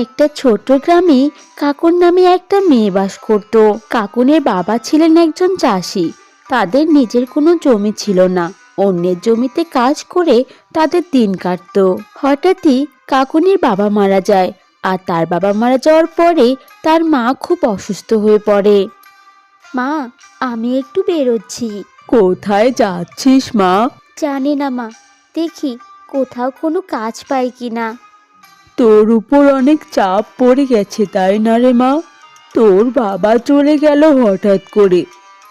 একটা ছোট গ্রামে কাকুন নামে একটা মেয়ে বাস করত। কাকুনের বাবা ছিলেন একজন চাষি। তাদের নিজের কোনো জমি ছিল না। অন্যের জমিতে কাজ করে তাদের দিন কাটতো। হঠাৎই কাকুনির বাবা মারা যায় আর তার বাবা মারা যাওয়ার পরে তার মা খুব অসুস্থ হয়ে পড়ে। মা আমি একটু বেরোচ্ছি। কোথায় যাচ্ছিস মা? জানি না মা। দেখি কোথাও কোনো কাজ পাই কিনা। তোর উপর অনেক চাপ পড়ে গেছে, তাই না রে মা? তোর বাবা চলে গেল হঠাৎ করে।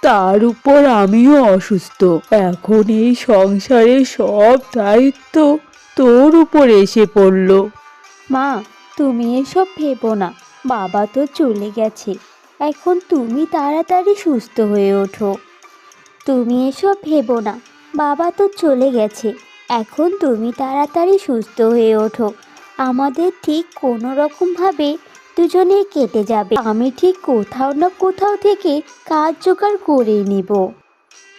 তার উপর আমিও অসুস্থ। এখন এই সংসারের সব দায়িত্ব তোর উপর এসে পড়ল। মা, তুমি এসব ভেবো না। বাবা তো চলে গেছে। এখন তুমি তাড়াতাড়ি সুস্থ হয়ে ওঠো। তুমি এসব ভেবো না। বাবা তো চলে গেছে। এখন তুমি তাড়াতাড়ি সুস্থ হয়ে ওঠো। আমাদের ঠিক কোনো রকমভাবে দুজনেই কেটে যাবে। আমি ঠিক কোথাও না কোথাও থেকে কাজ জোগাড় করে নিব।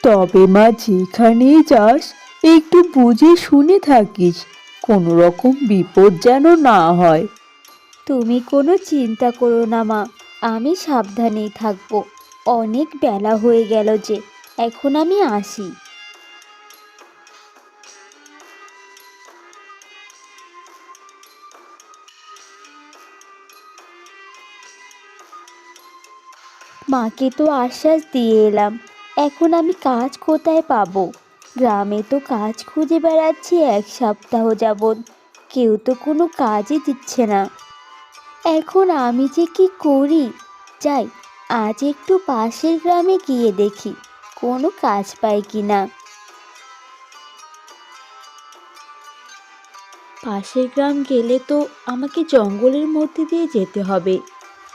তবে মা যেখানেই যাস একটু বুঝে শুনে থাকিস। কোনো রকম বিপদ যেন না হয়। তুমি কোনো চিন্তা করো না মা আমি সাবধানেই থাকব। অনেক বেলা হয়ে গেল যে এখন আমি আসি। মাকে তো আশ্বাস দিয়ে এলাম, এখন আমি কাজ কোথায় পাবো? গ্রামে তো কাজ খুঁজে বেড়াচ্ছি এক সপ্তাহ যাবৎ, কেউ তো কোনো কাজই দিচ্ছে না। এখন আমি যে কি করি? যাই, আজ একটু পাশের গ্রামে গিয়ে দেখি, কোনো কাজ পাই কি না। পাশের গ্রাম গেলে তো আমাকে জঙ্গলের মধ্যে দিয়ে যেতে হবে।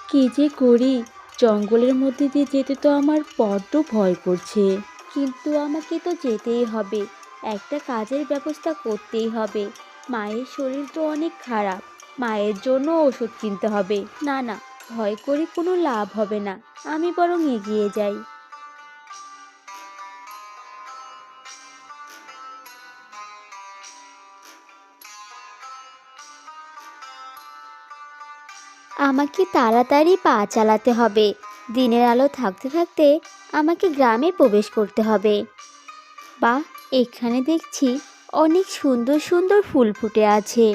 কি যে করি? জঙ্গলের মধ্যে দিয়ে যেতে তো আমার বড্ড ভয় করছে। কিন্তু আমাকে তো যেতেই হবে। একটা কাজের ব্যবস্থা করতেই হবে। মায়ের শরীর তো অনেক খারাপ। মায়ের জন্য ওষুধ কিনতে হবে। না না, ভয় করে কোনো লাভ হবে না। আমি বরং এগিয়ে যাই। আমাকে তাড়াতাড়ি পা চালাতে হবে। দিনের আলো থাকতে থাকতে আমাকে গ্রামে প্রবেশ করতে হবে। বা এখানে দেখছি অনেক সুন্দর সুন্দর ফুল ফুটে আছে।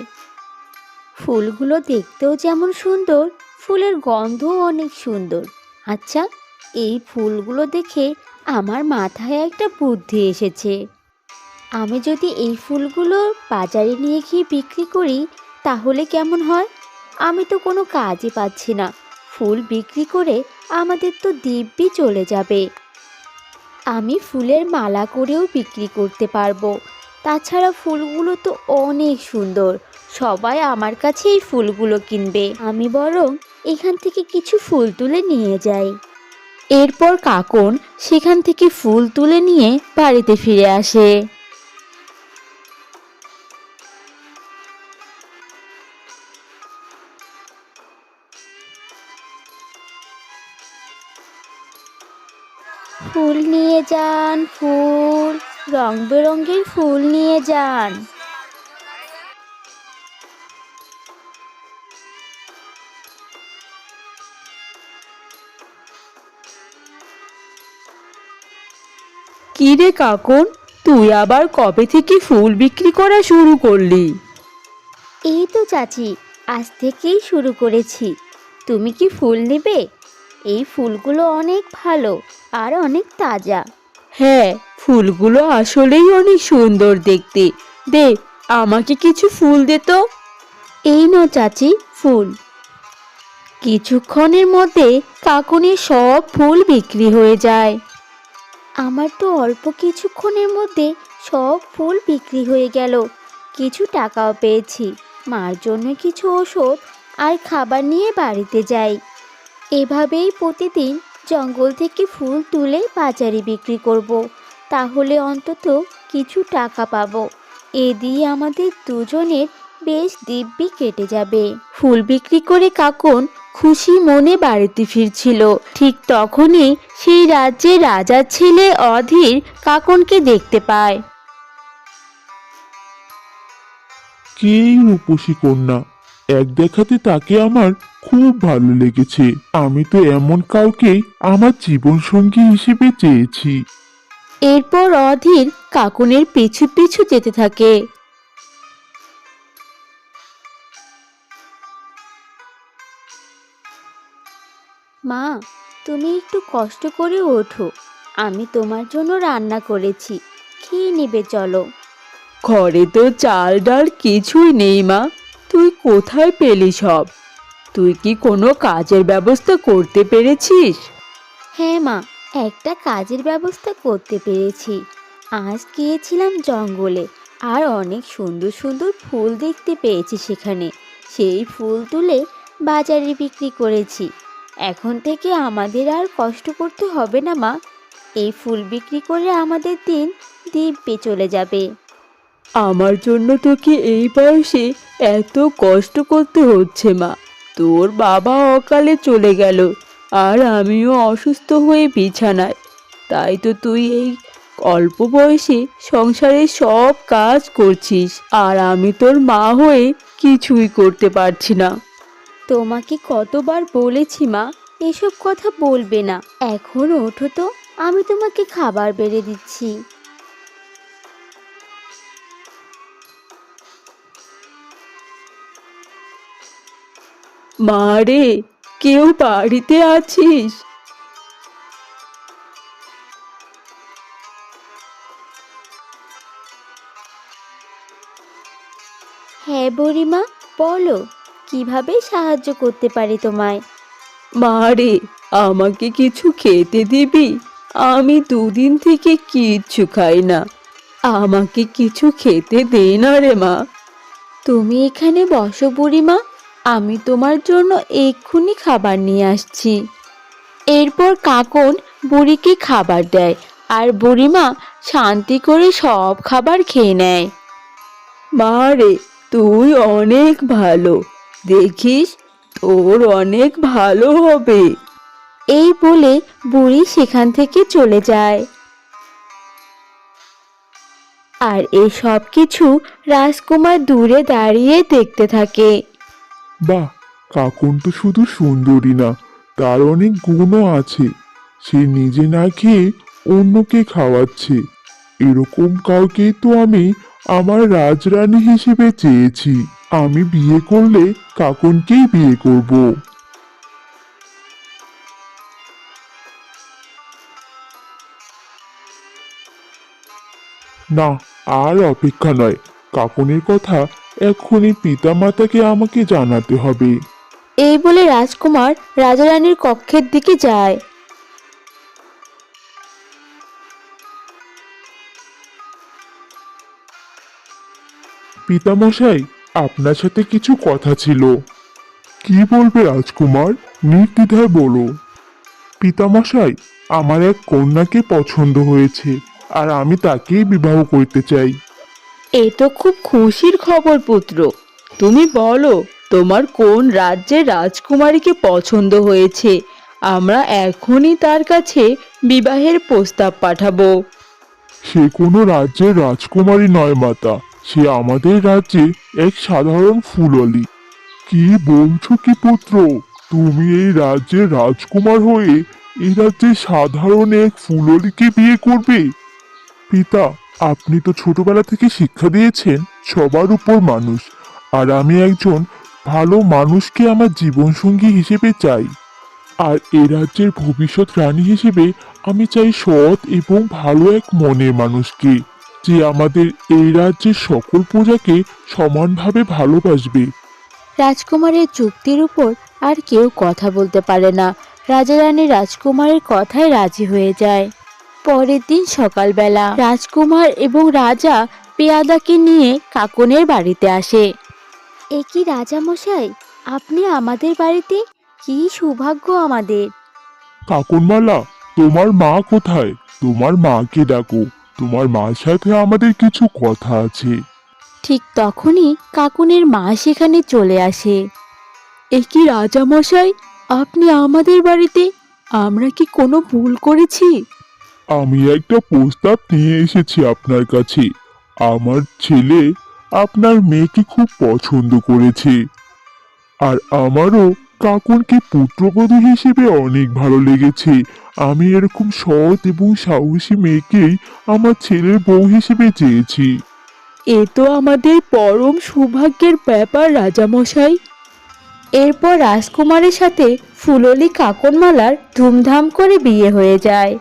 ফুলগুলো দেখতেও যেমন সুন্দর, ফুলের গন্ধও অনেক সুন্দর। আচ্ছা এই ফুলগুলো দেখে আমার মাথায় একটা বুদ্ধি এসেছে। আমি যদি এই ফুলগুলো বাজারে নিয়ে গিয়ে বিক্রি করি, তাহলে কেমন হয়? আমি তো কোনো কাজই পাচ্ছি না। ফুল বিক্রি করে আমাদের তো দিব্যি চলে যাবে। আমি ফুলের মালা করেও বিক্রি করতে পারব। তাছাড়া ফুলগুলো তো অনেক সুন্দর। সবাই আমার কাছে এই ফুলগুলো কিনবে। আমি বরং এখান থেকে কিছু ফুল তুলে নিয়ে যাই। এরপর কাকন সেখান থেকে ফুল তুলে নিয়ে বাড়িতে ফিরে আসে। ফুল নিয়ে যান ফুল। রং বেরঙের ফুল নিয়ে যান। কি রে কাকন? তুই আবার কবে থেকে ফুল বিক্রি করা শুরু করলি? এই তো চাচি আজ থেকেই শুরু করেছি। তুমি কি ফুল নেবে? এই ফুলগুলো অনেক ভালো আর অনেক তাজা। হ্যাঁ ফুলগুলো আসলেই অনেক সুন্দর দেখতে। দে আমাকে কিছু ফুল দে তো। এই নো চাচি ফুল। কিছুক্ষণের মধ্যে কাকুনির সব ফুল বিক্রি হয়ে যায়। আমার তো অল্প কিছুক্ষণের মধ্যে সব ফুল বিক্রি হয়ে গেল। কিছু টাকাও পেয়েছি। মার জন্য কিছু ওষুধ আর খাবার নিয়ে বাড়িতে যাই। এভাবেই প্রতিদিন জঙ্গল থেকে ফুল তুলে বাজারে বিক্রি করব। তাহলে অন্তত কিছু টাকা পাবো। এ দিয়ে আমাদের দুজনের বেশ দিব্যি কেটে যাবে। ফুল বিক্রি করে কাকন খুশি মনে বাড়িতে ফিরছিল। ঠিক তখনই সেই রাজ্যে রাজার ছেলে অধীর কাকনকে দেখতে পায়। কে রূপসী কন্যা? এক দেখাতে তাকে আমার খুব ভালো লেগেছে। আমি তো এমন কাউকে আমার জীবনসঙ্গী হিসেবে চেয়েছি। এরপর অধীর কাকুনের পিছু পিছু যেতে থাকে। মা তুমি একটু কষ্ট করে ওঠো। আমি তোমার জন্য রান্না করেছি। খেয়ে নেবে চলো। ঘরে তো চাল ডাল কিছুই নেই মা। তুই কোথায় পেলি সব? তুই কি কোনো কাজের ব্যবস্থা করতে পেরেছিস? হ্যাঁ মা, একটা কাজের ব্যবস্থা করতে পেরেছি। আজ গিয়েছিলাম জঙ্গলে, আর অনেক সুন্দর সুন্দর ফুল দেখতে পেয়েছি সেখানে। সেই ফুল তুলে বাজারে বিক্রি করেছি। এখন থেকে আমাদের আর কষ্ট করতে হবে না মা। এই ফুল বিক্রি করে আমাদের দিন দিব্যে চলে যাবে। আমার জন্য তোকে এই বয়সে এত কষ্ট করতে হচ্ছে, মা। তোর বাবা অকালে চলে গেল, আর আমিও অসুস্থ হয়ে বিছানায়। তাই তো তুই এই অল্প বয়সে সংসারের সব কাজ করছিস, আর আমি তোর মা হয়ে কিছুই করতে পারছি না। তোমাকে কতবার বলেছি, মা, এসব কথা বলবে না। এখন ওঠো তো, আমি তোমাকে খাবার বেড়ে দিচ্ছি। মা রে কেউ বাড়িতে আছিস? হ্যাঁ বুড়িমা বলো কীভাবে সাহায্য করতে পারি তোমায়? মা রে আমাকে কিছু খেতে দিবি? আমি দুদিন থেকে কিচ্ছু খাই না। আমাকে কিছু খেতে দে না রে মা। তুমি এখানে বসো বুড়িমা আমি তোমার জন্য এক্ষুনি খাবার নিয়ে আসছি। এরপর কাকন বুড়িকে খাবার দেয় আর বুড়িমা শান্তি করে সব খাবার খেয়ে নেয়। মা রে তুই অনেক ভালো। দেখিস তোর অনেক ভালো হবে। এই বলে বুড়ি সেখান থেকে চলে যায়। আর এই সব কিছু রাজকুমার দূরে দাঁড়িয়ে দেখতে থাকে। বাহ, কাকুন তো শুধু সুন্দরী না, তার অনেক গুণও আছে। সে নিজে না খেয়ে অন্যকে খাওয়াচ্ছে। এরকম কাউকে তো আমি আমার রাজরানী হিসেবে চেয়েছি। আমি বিয়ে করলে কাকুনকেই বিয়ে করব। না, আর অপেক্ষা নয়। কাকুনের কথা এক্ষুনি পিতামাতাকে আমাকে জানাতে হবে। এই বলে রাজকুমার রাজারানীর কক্ষের দিকে যায়। পিতামশাই আপনার সাথে কিছু কথা ছিল। কি বলবে রাজকুমার? নির্দ্বিধায় বলো। পিতামশাই আমার এক কন্যাকে পছন্দ হয়েছে আর আমি তাকেই বিবাহ করতে চাই। এ তো খুব খুশির খবর, পুত্র। তুমি বলো, তোমার কোন রাজ্যের রাজকুমারীকে পছন্দ হয়েছে? আমরা এখনই তার কাছে বিবাহের প্রস্তাব পাঠাবো। সে কোনো রাজ্যের রাজকুমারী নয়, মাতা। সে আমাদের রাজ্যে এক সাধারণ ফুললি। কি বলছো কি, পুত্র? তুমি এই রাজ্যের রাজকুমার হয়ে এই রাজ্যে সাধারণ এক ফুললিকে বিয়ে করবে? পিতা আপনি তো ছোটবেলা থেকে শিক্ষা দিয়েছেন, সবার উপর মানুষ। আর আমি একজন ভালো মানুষকে আমার জীবনসঙ্গী হিসেবে চাই। আর এ রাজ্যের ভবিষ্যৎ রানী হিসেবে আমি চাই সৎ এবং ভালো এক মনের মানুষকে, যে আমাদের এই রাজ্যের সকল প্রজাকে সমানভাবে ভালোবাসবে। রাজকুমারের চুক্তির উপর আর কেউ কথা বলতে পারে না। রাজা রানী রাজকুমারের কথায় রাজি হয়ে যায়। পরের দিন সকালবেলা রাজকুমার এবং রাজা পেয়াদাকে নিয়ে কাকনের বাড়িতে আসে। এ কি রাজা মশাই আপনি আমাদের বাড়িতে? কি সৌভাগ্য আমাদের। কাকুনমালা তোমার মা কোথায়? তোমার মাকে ডাকো তোমার মার সাথে আমাদের কিছু কথা আছে। ঠিক তখনই কাকুনের মা সেখানে চলে আসে। এ কি রাজামশাই আপনি আমাদের বাড়িতে? আমরা কি কোনো ভুল করেছি? আমি একটা প্রস্তাব নিয়ে এসেছি আপনার কাছে। আমার ছেলে আপনার মেয়েকে খুব পছন্দ করেছে। আর আমারও কাকুনকে পুত্রবধূ হিসেবে অনেক ভালো লেগেছে। আমি এরকম সৎ এবং সাহসী মেয়েকেই আমার ছেলের বউ হিসেবে চেয়েছি। এ তো আমাদের পরম সৌভাগ্যের ব্যাপার, রাজামশাই। এরপর রাজকুমারের সাথে ফুললি কাকনমালার ধুমধাম করে বিয়ে হয়ে যায়।